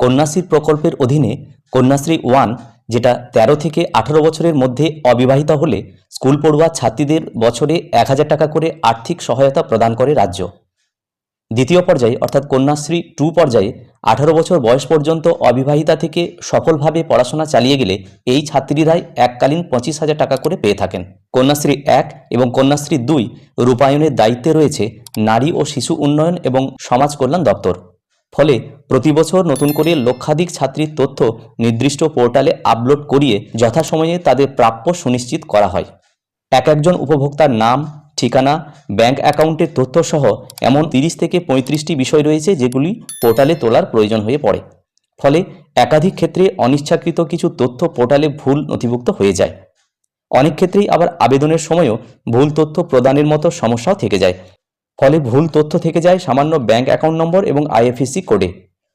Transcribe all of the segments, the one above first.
কন্যাশ্রী প্রকল্পের অধীনে কন্যাশ্রী ওয়ান, যেটা তেরো থেকে আঠারো বছরের মধ্যে অবিবাহিত হলে স্কুল পড়ুয়া ছাত্রীদের বছরে এক হাজার টাকা করে আর্থিক সহায়তা প্রদান করে রাজ্য। দ্বিতীয় পর্যায়ে, অর্থাৎ কন্যাশ্রী টু পর্যায়ে, আঠারো বছর বয়স পর্যন্ত অবিবাহিতা থেকে সফলভাবে পড়াশোনা চালিয়ে গেলে এই ছাত্রীরাই এককালীন পঁচিশ হাজার টাকা করে পেয়ে থাকেন। কন্যাশ্রী এক এবং কন্যাশ্রী দুই রূপায়ণের দায়িত্বে রয়েছে নারী ও শিশু উন্নয়ন এবং সমাজ কল্যাণ দপ্তর। ফলে প্রতি বছর নতুন করে লক্ষাধিক ছাত্রীর তথ্য নির্দিষ্ট পোর্টালে আপলোড করিয়ে যথাসময়ে তাদের প্রাপ্য সুনিশ্চিত করা হয়। এক একজন উপভোক্তার নাম, ঠিকানা, ব্যাংক অ্যাকাউন্টের তথ্য সহ এমন তিরিশ থেকে পঁয়ত্রিশটি বিষয় রয়েছে যেগুলি পোর্টালে তোলার প্রয়োজন হয়ে পড়ে। ফলে একাধিক ক্ষেত্রে অনিচ্ছাকৃত কিছু তথ্য পোর্টালে ভুল নথিভুক্ত হয়ে যায়। অনেক ক্ষেত্রেই আবার আবেদনের সময়ও ভুল তথ্য প্রদানের মতো সমস্যাও থেকে যায়। ফলে ভুল তথ্য থেকে যায় সামান্য ব্যাংক অ্যাকাউন্ট নম্বর এবং আইএফএসসি কোডে।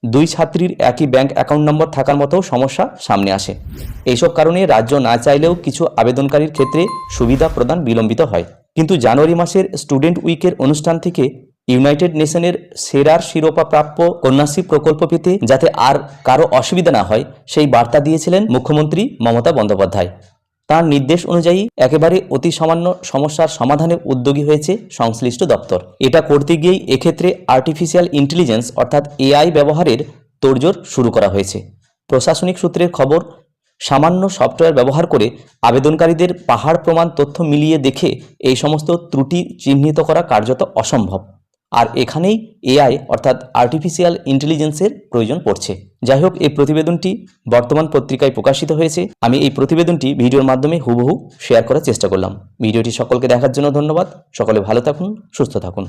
দুই ছাত্রীর একই ব্যাংক অ্যাকাউন্ট নম্বর থাকার মতো সমস্যা সামনে আসে। এইসব কারণে রাজ্য না চাইলেও কিছু আবেদনকারীর ক্ষেত্রে সুবিধা প্রদান বিলম্বিত হয়। কিন্তু জানুয়ারি মাসের স্টুডেন্ট উইকের অনুষ্ঠান থেকে ইউনাইটেড নেশনের সেরার শিরোপা প্রাপ্য কন্যাশ্রী প্রকল্প পেতে যাতে আর কারও অসুবিধা না হয়, সেই বার্তা দিয়েছিলেন মুখ্যমন্ত্রী মমতা বন্দ্যোপাধ্যায়। তার নির্দেশ অনুযায়ী একেবারে অতি সামান্য সমস্যার সমাধানে উদ্যোগী হয়েছে সংশ্লিষ্ট দপ্তর। এটা করতে গিয়েই এক্ষেত্রে আর্টিফিশিয়াল ইন্টেলিজেন্স অর্থাৎ এআই ব্যবহারের তোড়জোড় শুরু করা হয়েছে। প্রশাসনিক সূত্রের খবর, সামান্য সফটওয়্যার ব্যবহার করে আবেদনকারীদের পাহাড় প্রমাণ তথ্য মিলিয়ে দেখে এই সমস্ত ত্রুটি চিহ্নিত করা কার্যত অসম্ভব। আর এখানেই এআই অর্থাৎ আর্টিফিশিয়াল ইন্টেলিজেন্সের প্রয়োজন পড়ছে। যাই হোক, এই প্রতিবেদনটি বর্তমান পত্রিকায় প্রকাশিত হয়েছে। আমি এই প্রতিবেদনটি ভিডিওর মাধ্যমে হুবহু শেয়ার করার চেষ্টা করলাম। ভিডিওটি সকলকে দেখার জন্য ধন্যবাদ। সকলে ভালো থাকুন, সুস্থ থাকুন।